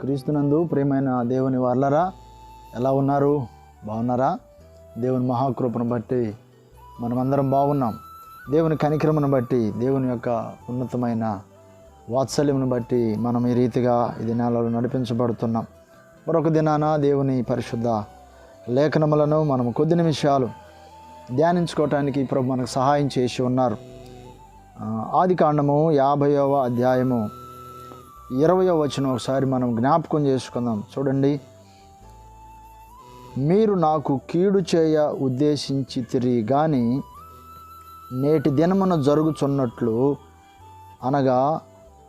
క్రీస్తునందు ప్రియమైన దేవుని వర్లరా ఎలా ఉన్నారు? బాగున్నారా? దేవుని మహాకృపను బట్టి మనమందరం బాగున్నాం. దేవుని కనిక్రమను బట్టి దేవుని యొక్క ఉన్నతమైన వాత్సల్యమును బట్టి మనం ఈ రీతిగా ఈ దినాలలో నడిపించబడుతున్నాం. మరొక దినాన దేవుని పరిశుద్ధ లేఖనములను మనం కొద్ది నిమిషాలు ధ్యానించుకోవటానికి ప్రభు మనకు సహాయం చేసి ఉన్నారు. ఆది కాండము యాభైవ అధ్యాయము ఇరవయో వచనం ఒకసారి మనం జ్ఞాపకం చేసుకుందాం. చూడండి. మీరు నాకు కీడు చేయ ఉద్దేశించి తిరిగి కానీ నేటి దినమున జరుగుచున్నట్లు అనగా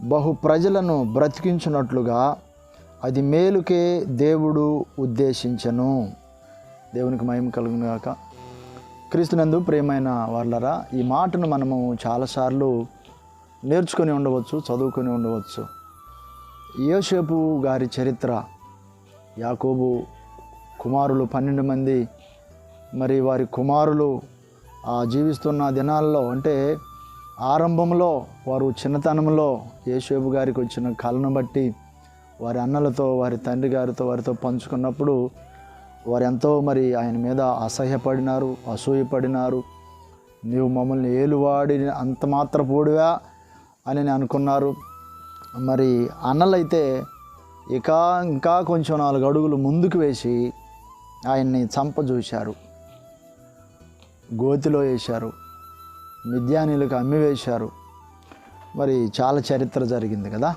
బహు ప్రజలను బ్రతికించున్నట్లుగా అది మేలుకే దేవుడు ఉద్దేశించను. దేవునికి మహిమ కలుగునుగాక క్రీస్తునందు ప్రేమైన వాళ్ళరా ఈ మాటను మనము చాలాసార్లు నేర్చుకొని ఉండవచ్చు చదువుకొని ఉండవచ్చు. యోసేపు గారి చరిత్ర యాకోబు కుమారులు పన్నెండు మంది మరి వారి కుమారులు ఆ జీవిస్తున్న దినాల్లో అంటే ఆరంభంలో వారు చిన్నతనంలో యేసేపు గారికి వచ్చిన కళను బట్టి వారి అన్నలతో వారి తండ్రి గారితో వారితో పంచుకున్నప్పుడు వారు ఎంతో మరి ఆయన మీద అసహ్యపడినారు అసూయపడినారు. నీవు మమ్మల్ని ఏలువాడి అంత మాత్ర పోడివా అని అనుకున్నారు. మరి అన్నలైతే ఇక ఇంకా కొంచెం నాలుగు అడుగులు ముందుకు వేసి ఆయన్ని చంపజూశారు. గోతిలో వేశారు. మిద్యానీలకు అమ్మి వేశారు మరి చాలా చరిత్ర జరిగింది కదా.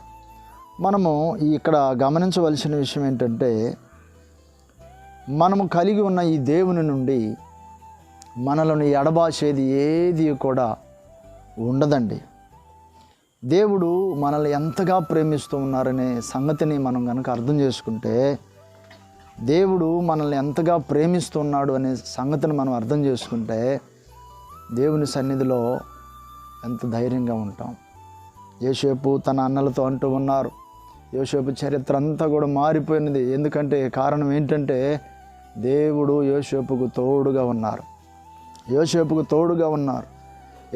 మనము ఇక్కడ గమనించవలసిన విషయం ఏంటంటే మనము కలిగి ఉన్న ఈ దేవుని నుండి మనలను ఎడబాసేది ఏది కూడా ఉండదండి. దేవుడు మనల్ని ఎంతగా ప్రేమిస్తూ ఉన్నారనే సంగతిని మనం కనుక అర్థం చేసుకుంటే దేవుడు మనల్ని ఎంతగా ప్రేమిస్తున్నాడు అనే సంగతిని మనం అర్థం చేసుకుంటే దేవుని సన్నిధిలో ఎంత ధైర్యంగా ఉంటాం. యోసేపు తన అన్నలతో అంటూ ఉన్నారు యోసేపు చరిత్ర అంతా కూడా మారిపోయినది. ఎందుకంటే కారణం ఏంటంటే దేవుడు యోసేపుకు తోడుగా ఉన్నారు. యోసేపుకు తోడుగా ఉన్నారు.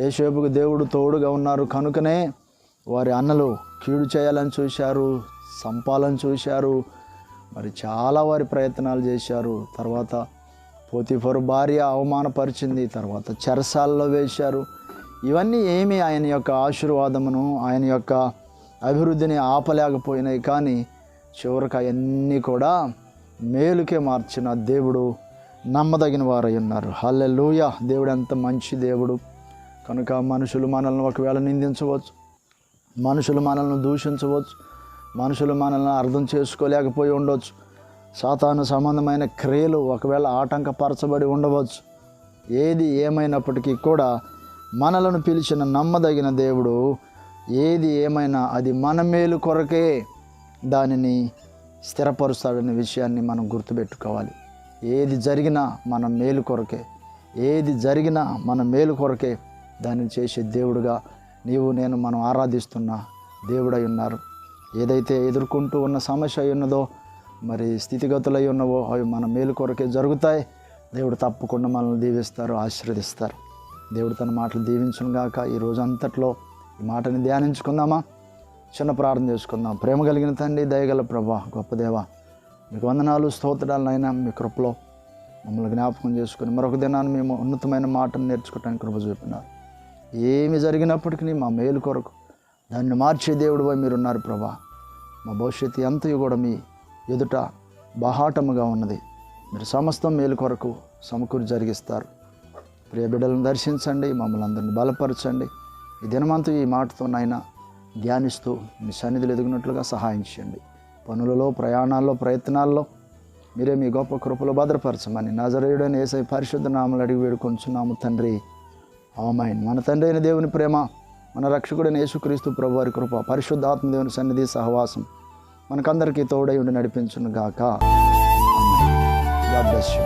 యోసేపుకు దేవుడు తోడుగా ఉన్నారు కనుకనే వారి అన్నలు కీడు చేయాలని చూశారు సంపాలని చూశారు మరి చాలా వారి ప్రయత్నాలు చేశారు. తర్వాత పోతిఫరు భార్య అవమానపరిచింది తర్వాత చెరసాల్లో వేశారు. ఇవన్నీ ఏమీ ఆయన యొక్క ఆశీర్వాదమును ఆయన యొక్క అభివృద్ధిని ఆపలేకపోయినాయి. కానీ చివరికి అవన్నీ కూడా మేలుకే మార్చిన దేవుడు నమ్మదగిన వారై ఉన్నారు. హల్లెలూయ! దేవుడు ఎంత మంచి దేవుడు. కనుక మనుషులు మనల్ని ఒకవేళ నిందించవచ్చు మనుషులు మనల్ని దూషించవచ్చు మనుషులు మనల్ని అర్థం చేసుకోలేకపోయి ఉండవచ్చు. సాతాను సంబంధమైన క్రియలు ఒకవేళ ఆటంకపరచబడి ఉండవచ్చు. ఏది ఏమైనప్పటికీ కూడా మనలను పిలిచిన నమ్మదగిన దేవుడు ఏది ఏమైనా అది మన మేలు కొరకే దానిని స్థిరపరుస్తాడనే విషయాన్ని మనం గుర్తుపెట్టుకోవాలి. ఏది జరిగినా మన మేలు కొరకే ఏది జరిగినా మన మేలు కొరకే దాన్ని చేసే దేవుడుగా నీవు నేను మనం ఆరాధిస్తున్న దేవుడై ఉన్నారు. ఏదైతే ఎదుర్కొంటూ ఉన్న సమస్య అయి ఉన్నదో మరి స్థితిగతులు అయి ఉన్నవో అవి మన మేలు కొరకే జరుగుతాయి. దేవుడు తప్పకుండా మనల్ని దీవిస్తారు ఆశీర్వదిస్తారు. దేవుడు తన మాటలు దీవించును గాక. ఈ రోజు అంతట్లో ఈ మాటని ధ్యానించుకుందామా? చిన్న ప్రార్థన చేసుకుందాం. ప్రేమ కలిగిన తండ్రి దయగల ప్రభా గొప్ప దేవ మీకు వందనాలు స్తోత్రాలనైనా మీ కృపలో మమ్మల్ని జ్ఞాపకం చేసుకుని మరొక దినాన్ని మేము ఉన్నతమైన మాటను నేర్చుకోవడానికి కృప చూపినారు ఏమి జరిగినప్పటికీ మా మేలు కొరకు దాన్ని మార్చే దేవుడు మీరున్నారు ప్రభా. మా భవిష్యత్తు ఎంతయు కూడా మీ ఎదుట బహాటముగా ఉన్నది. మీరు సమస్తం మేలు కొరకు సమకూరు జరిగిస్తారు. ప్రియ బిడ్డలను దర్శించండి మమ్మల్ని అందరిని బలపరచండి. ఈ దినమంతా ఈ మాటతో నాయన ధ్యానిస్తూ మీ సన్నిధులు ఎదుగునట్లుగా సహాయం చేయండి. పనులలో ప్రయాణాల్లో ప్రయత్నాల్లో మీరే మీ గొప్ప కృపలో భద్రపరచమని నజరేయుడని ఏసై పరిశుద్ధ నామలు అడిగి వేడుకొంచున్నాము తండ్రి. ఆమెన్. మన తండ్రి అయిన దేవుని ప్రేమ మన రక్షకుడైన యేసుక్రీస్తు ప్రభు వారి కృప పరిశుద్ధాత్మ దేవుని సన్నిధి సహవాసం మనకందరికీ తోడై ఉండి నడిపించును గాక గాడ్ బ్లెస్ యూ